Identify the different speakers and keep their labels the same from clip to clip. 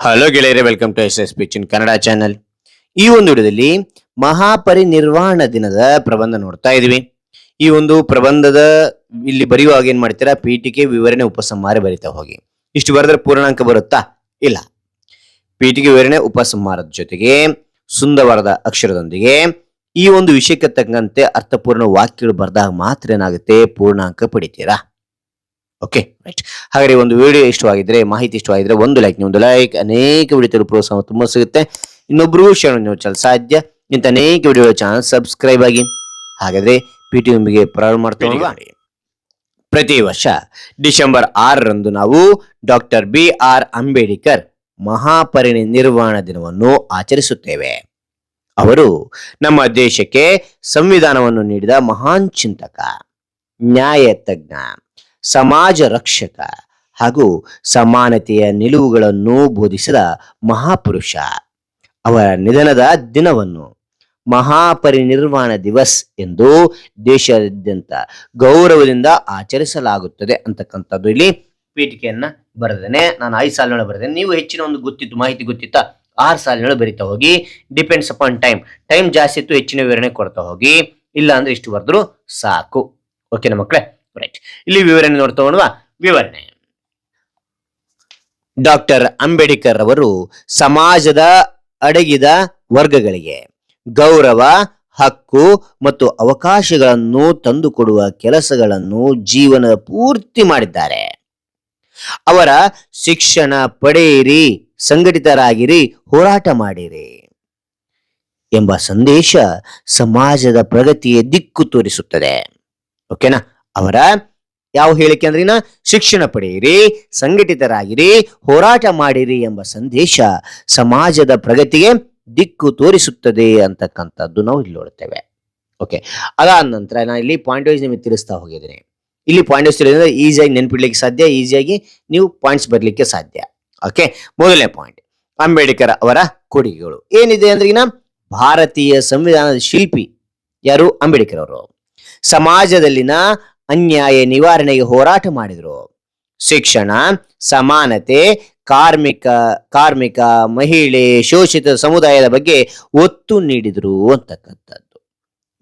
Speaker 1: Hello ಗೆಳೆಯರೇ welcome to S S Kannada channel ಈ ಒಂದು ವಿಡಿಯೋದಲ್ಲಿ ಮಹಾಪರಿನಿರ್ವಾಣ ದಿನದ ಪ್ರಬಂಧ ನೋಡ್ತಾ ಇದೀವಿ ಈ ಒಂದು ಪ್ರಬಂಧದ ಇಲ್ಲಿ ಬರೆಯುವಾಗ ಏನ್ ಮಾಡ್ತೀರಾ? ಪೀಠಿಕೆ ವಿವರಣೆ ಉಪಸಂಹಾರ ಬರಿತಾ ಹೋಗಿ. ಇಷ್ಟು ಬರೆದ್ರೆ ಪೂರ್ಣಾಂಕ ಬರುತ್ತಾ? ಇಲ್ಲ. ಪೀಠಿಕೆ ವಿವರಣೆ ಉಪಸಂಹಾರದ ಜೊತೆಗೆ ಸುಂದರವಾದ ಅಕ್ಷರದೊಂದಿಗೆ ಈ ಒಂದು ವಿಷಯಕ್ಕೆ ತಕ್ಕಂತೆ ಅರ್ಥಪೂರ್ಣ ವಾಕ್ಯಗಳು ಬರೆದಾಗ ಮಾತ್ರ ಏನಾಗುತ್ತೆ? ಪೂರ್ಣಾಂಕ ಪಡಿತೀರಾ? ಓಕೆ ರೈಟ್ ಹಾಗಾದ್ರೆ ಒಂದು ವಿಡಿಯೋ ಇಷ್ಟವಾಗಿದ್ರೆ ಮಾಹಿತಿ ಇಷ್ಟವಾಗಿದ್ರೆ ಒಂದು ಲೈಕ್ ಒಂದು ಲೈಕ್ ಅನೇಕ ವಿಡಿಯೋ ಪ್ರೋತ್ಸಾಹ ತುಂಬ ಸಿಗುತ್ತೆ. ಇನ್ನೊಬ್ರು ಶೇರ್ ಚಾನಲ್ ಸಾಧ್ಯ? ಇಂಥ ಅನೇಕ ವಿಡಿಯೋ ಚಾನಲ್ ಸಬ್ಸ್ಕ್ರೈಬ್ ಆಗಿ. ಹಾಗಾದ್ರೆ ಪಿ ಟಿ ಎಂಬಿಗೆ ಪ್ರಾರಂಭ ಮಾಡ್ತೀವಿ ಪ್ರತಿ ವರ್ಷ ಡಿಸೆಂಬರ್ ಆರರಂದು ನಾವು ಡಾಕ್ಟರ್ ಬಿ ಆರ್ ಅಂಬೇಡ್ಕರ್ ಮಹಾಪರಿನಿರ್ವಾಣ ದಿನವನ್ನು ಆಚರಿಸುತ್ತೇವೆ. ಅವರು ನಮ್ಮ ದೇಶಕ್ಕೆ ಸಂವಿಧಾನವನ್ನು ನೀಡಿದ ಮಹಾನ್ ಚಿಂತಕ ನ್ಯಾಯ ತಜ್ಞ ಸಮಾಜ ರಕ್ಷಕ ಹಾಗೂ ಸಮಾನತೆಯ ನಿಲುವುಗಳನ್ನು ಬೋಧಿಸಿದ ಮಹಾಪುರುಷ. ಅವರ ನಿಧನದ ದಿನವನ್ನು ಮಹಾಪರಿನಿರ್ವಾಣ ದಿವಸ್ ಎಂದು ದೇಶಾದ್ಯಂತ ಗೌರವದಿಂದ ಆಚರಿಸಲಾಗುತ್ತದೆ ಅಂತಕ್ಕಂಥದ್ದು ಇಲ್ಲಿ ಪೀಠಿಕೆಯನ್ನ ಬರೆದೇನೆ ನಾನು ಐದು ಸಾಲಿನೊಳಗೆ ಬರೆದೇನೆ ನೀವು ಹೆಚ್ಚಿನ ಒಂದು ಗೊತ್ತಿತ್ತು, ಮಾಹಿತಿ ಗೊತ್ತಿತ್ತಾ ಆರು ಸಾಲಿನೊಳಗೆ ಬರಿತಾ ಹೋಗಿ. ಡಿಪೆಂಡ್ಸ್ ಅಪಾನ್ ಟೈಮ್ ಟೈಮ್ ಜಾಸ್ತಿ ಇತ್ತು, ಹೆಚ್ಚಿನ ವಿವರಣೆ ಕೊಡ್ತಾ ಹೋಗಿ. ಇಲ್ಲ ಅಂದ್ರೆ ಇಷ್ಟು ಬರೆದ್ರು ಸಾಕು. ಓಕೆನಾ ಮಕ್ಕಳೇ ರೈಟ್ ಇಲ್ಲಿ ವಿವರಣೆ ನೋಡ್ತಾ ವಿವರಣೆ. ಡಾಕ್ಟರ್ ಅಂಬೇಡ್ಕರ್ ಅವರು ಸಮಾಜದ ಅಡಗಿದ ವರ್ಗಗಳಿಗೆ ಗೌರವ, ಹಕ್ಕು ಮತ್ತು ಅವಕಾಶಗಳನ್ನು ತಂದುಕೊಡುವ ಕೆಲಸಗಳನ್ನು ಜೀವನ ಪೂರ್ತಿ ಮಾಡಿದ್ದಾರೆ. ಅವರ ಶಿಕ್ಷಣ ಪಡೆಯಿರಿ, ಸಂಘಟಿತರಾಗಿರಿ, ಹೋರಾಟ ಮಾಡಿರಿ ಎಂಬ ಸಂದೇಶ ಸಮಾಜದ ಪ್ರಗತಿಯ ದಿಕ್ಕು ತೋರಿಸುತ್ತದೆ. ಓಕೆನಾ ಅವರ ಯಾವ ಹೇಳಿಕೆ ಅಂದ್ರಿನ ಶಿಕ್ಷಣ ಪಡೆಯಿರಿ, ಸಂಘಟಿತರಾಗಿರಿ, ಹೋರಾಟ ಮಾಡಿರಿ ಎಂಬ ಸಂದೇಶ ಸಮಾಜದ ಪ್ರಗತಿಗೆ ದಿಕ್ಕು ತೋರಿಸುತ್ತದೆ ಅಂತಕ್ಕಂಥದ್ದು ನಾವು ಇಲ್ಲಿ ನೋಡ್ತೇವೆ. ಓಕೆ ಅದಾದ ನಂತರ ನಾನು ಇಲ್ಲಿ ಪಾಯಿಂಟ್ ವೈಸ್ ನಿಮಗೆ ತಿಳಿಸ್ತಾ ಹೋಗಿದ್ದೀನಿ. ಇಲ್ಲಿ ಪಾಯಿಂಟ್ ವೈಸ್ ತಿಳಿದ್ರೆ ಈಸಿಯಾಗಿ ನೆನ್ಪಿಡ್ಲಿಕ್ಕೆ ಸಾಧ್ಯ ಈಸಿಯಾಗಿ ನೀವು ಪಾಯಿಂಟ್ಸ್ ಬರ್ಲಿಕ್ಕೆ ಸಾಧ್ಯ. ಓಕೆ ಮೊದಲನೇ ಪಾಯಿಂಟ್ ಅಂಬೇಡ್ಕರ್ ಅವರ ಕೊಡುಗೆಗಳು. ಏನಿದೆ ಅಂದ್ರಿನ ಭಾರತೀಯ ಸಂವಿಧಾನದ ಶಿಲ್ಪಿ ಯಾರು? ಅಂಬೇಡ್ಕರ್ ಅವರು. ಸಮಾಜದಲ್ಲಿನ ಅನ್ಯಾಯ ನಿವಾರಣೆಗೆ ಹೋರಾಟ ಮಾಡಿದರು. ಶಿಕ್ಷಣ, ಸಮಾನತೆ, ಕಾರ್ಮಿಕ ಕಾರ್ಮಿಕ, ಮಹಿಳೆ, ಶೋಷಿತ ಸಮುದಾಯದ ಬಗ್ಗೆ ಒತ್ತು ನೀಡಿದರು ಅಂತಕ್ಕಂಥದ್ದು.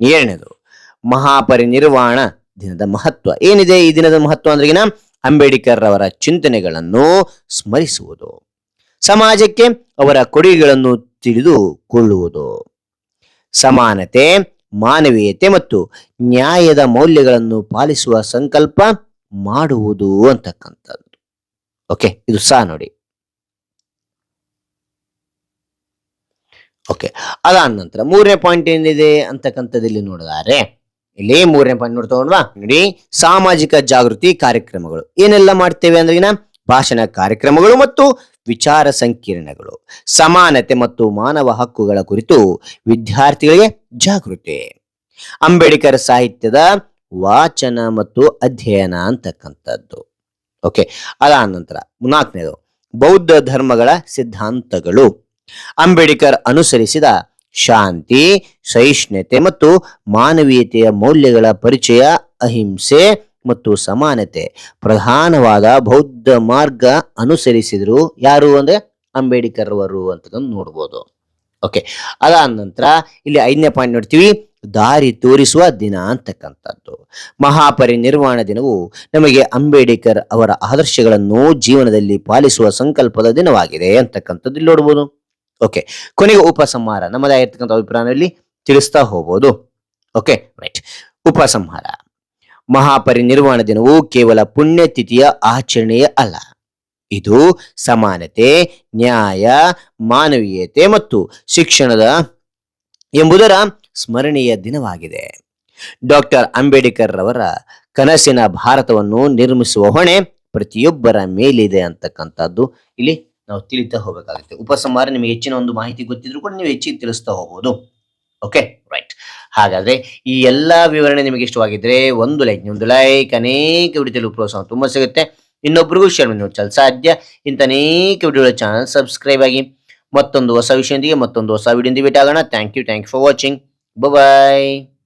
Speaker 1: ಎರಡನೇದು ಮಹಾಪರಿನಿರ್ವಾಣ ದಿನದ ಮಹತ್ವ. ಏನಿದೆ ಈ ದಿನದ ಮಹತ್ವ ಅಂದ್ರಗಿನ ಅಂಬೇಡ್ಕರ್ ಅವರ ಚಿಂತನೆಗಳನ್ನು ಸ್ಮರಿಸುವುದು. ಸಮಾಜಕ್ಕೆ ಅವರ ಕೊಡುಗೆಗಳನ್ನು ತಿಳಿದುಕೊಳ್ಳುವುದು. ಸಮಾನತೆ ಮಾನವೀಯತೆ ಮತ್ತು ನ್ಯಾಯದ ಮೌಲ್ಯಗಳನ್ನು ಪಾಲಿಸುವ ಸಂಕಲ್ಪ ಮಾಡುವುದು ಅಂತಕ್ಕಂಥದ್ದು. ಓಕೆ ಇದು ಸಹ ನೋಡಿ. ಓಕೆ ಅದಾದ ನಂತರ ಮೂರನೇ ಪಾಯಿಂಟ್ ಏನಿದೆ ಅಂತಕ್ಕಂಥದ್ದು ಇಲ್ಲಿ ನೋಡಿದಾರೆ, ಇಲ್ಲಿ ಮೂರನೇ ಪಾಯಿಂಟ್ ನೋಡ್ತಾ ನೋಡಿ, ಸಾಮಾಜಿಕ ಜಾಗೃತಿ ಕಾರ್ಯಕ್ರಮಗಳು ಏನೆಲ್ಲ ಮಾಡ್ತೇವೆ ಅಂದ್ರೆ ಭಾಷಣ ಕಾರ್ಯಕ್ರಮಗಳು ಮತ್ತು ವಿಚಾರ ಸಂಕಿರಣಗಳು. ಸಮಾನತೆ ಮತ್ತು ಮಾನವ ಹಕ್ಕುಗಳ ಕುರಿತು ವಿದ್ಯಾರ್ಥಿಗಳಿಗೆ ಜಾಗೃತಿ. ಅಂಬೇಡ್ಕರ್ ಸಾಹಿತ್ಯದ ವಾಚನ ಮತ್ತು ಅಧ್ಯಯನ ಅಂತಕ್ಕಂಥದ್ದು. ಓಕೆ, ಅದಾದ ನಂತರ ನಾಲ್ಕನೇದು, ಬೌದ್ಧ ಧರ್ಮಗಳ ಸಿದ್ಧಾಂತಗಳು. ಅಂಬೇಡ್ಕರ್ ಅನುಸರಿಸಿದ ಶಾಂತಿ, ಸಹಿಷ್ಣುತೆ ಮತ್ತು ಮಾನವೀಯತೆಯ ಮೌಲ್ಯಗಳ ಪರಿಚಯ, ಅಹಿಂಸೆ ಮತ್ತು ಸಮಾನತೆ. ಪ್ರಧಾನವಾದ ಬೌದ್ಧ ಮಾರ್ಗ ಅನುಸರಿಸಿದ್ರು ಯಾರು ಅಂದ್ರೆ ಅಂಬೇಡ್ಕರ್ ಅವರು ಅಂತದನ್ನು ನೋಡ್ಬೋದು. ಓಕೆ ಅದಾದ ನಂತರ ಇಲ್ಲಿ ಐದನೇ ಪಾಯಿಂಟ್ ನೋಡ್ತೀವಿ. ದಾರಿ ತೋರಿಸುವ ದಿನ ಅಂತಕ್ಕಂಥದ್ದು. ಮಹಾಪರಿನಿರ್ವಾಣ ದಿನವು ನಮಗೆ ಅಂಬೇಡ್ಕರ್ ಅವರ ಆದರ್ಶಗಳನ್ನು ಜೀವನದಲ್ಲಿ ಪಾಲಿಸುವ ಸಂಕಲ್ಪದ ದಿನವಾಗಿದೆ ಅಂತಕ್ಕಂಥದ್ದು ಇಲ್ಲಿ ನೋಡ್ಬೋದು. ಓಕೆ ಕೊನೆಗೆ ಉಪಸಂಹಾರ. ನಮ್ಮದಾಗಿರ್ತಕ್ಕಂಥ ಅಭಿಪ್ರಾಯದಲ್ಲಿ ತಿಳಿಸ್ತಾ ಹೋಗ್ಬೋದು. ಓಕೆ ರೈಟ್ ಉಪಸಂಹಾರ. ಮಹಾಪರಿನಿರ್ವಾಣ ದಿನವು ಕೇವಲ ಪುಣ್ಯತಿಥಿಯ ಆಚರಣೆಯ ಅಲ್ಲ. ಇದು ಸಮಾನತೆ, ನ್ಯಾಯ, ಮಾನವೀಯತೆ ಮತ್ತು ಶಿಕ್ಷಣದ ಎಂಬುದರ ಸ್ಮರಣೀಯ ದಿನವಾಗಿದೆ. ಡಾಕ್ಟರ್ ಅಂಬೇಡ್ಕರ್ ರವರ ಕನಸಿನ ಭಾರತವನ್ನು ನಿರ್ಮಿಸುವ ಹೊಣೆ ಪ್ರತಿಯೊಬ್ಬರ ಮೇಲಿದೆ ಅಂತಕ್ಕಂಥದ್ದು. ಇಲ್ಲಿ ನಾವು ತಿಳಿತಾ ಹೋಗಬೇಕಾಗುತ್ತೆ. ಉಪಸಂಹಾರ ನಿಮಗೆ ಹೆಚ್ಚಿನ ಒಂದು ಮಾಹಿತಿ ಗೊತ್ತಿದ್ರು ಕೂಡ ನೀವು ಹೆಚ್ಚಿಗೆ ತಿಳಿಸ್ತಾ ಹೋಗ್ಬೋದು. ಓಕೆ? ಹಾಗಾದ್ರೆ ಈ ಎಲ್ಲ ವಿವರಣೆ ನಿಮಗೆ ಇಷ್ಟವಾಗಿದ್ರೆ ಒಂದು ಲೈಕ್ ಒಂದು ಲೈಕ್ ಅನೇಕ ವಿಡಿಯೋ ಪ್ರೋತ್ಸಾಹ ತುಂಬಾ ಸಿಗುತ್ತೆ. ಇನ್ನೊಬ್ರಿಗೂ ಶೇರ್ ಮಾಡಿ ಸಾಧ್ಯ. ಇಂಥ ಅನೇಕ ವಿಡಿಯೋಗಳ ಚಾನಲ್ ಸಬ್ಸ್ಕ್ರೈಬ್ ಆಗಿ ಮತ್ತೊಂದು ಹೊಸ ವಿಷಯದೊಂದಿಗೆ, ಮತ್ತೊಂದು ಹೊಸ ವಿಡಿಯೋದಿಂದ ಭೇಟಿ ಆಗೋಣ thank you thank you for watching bye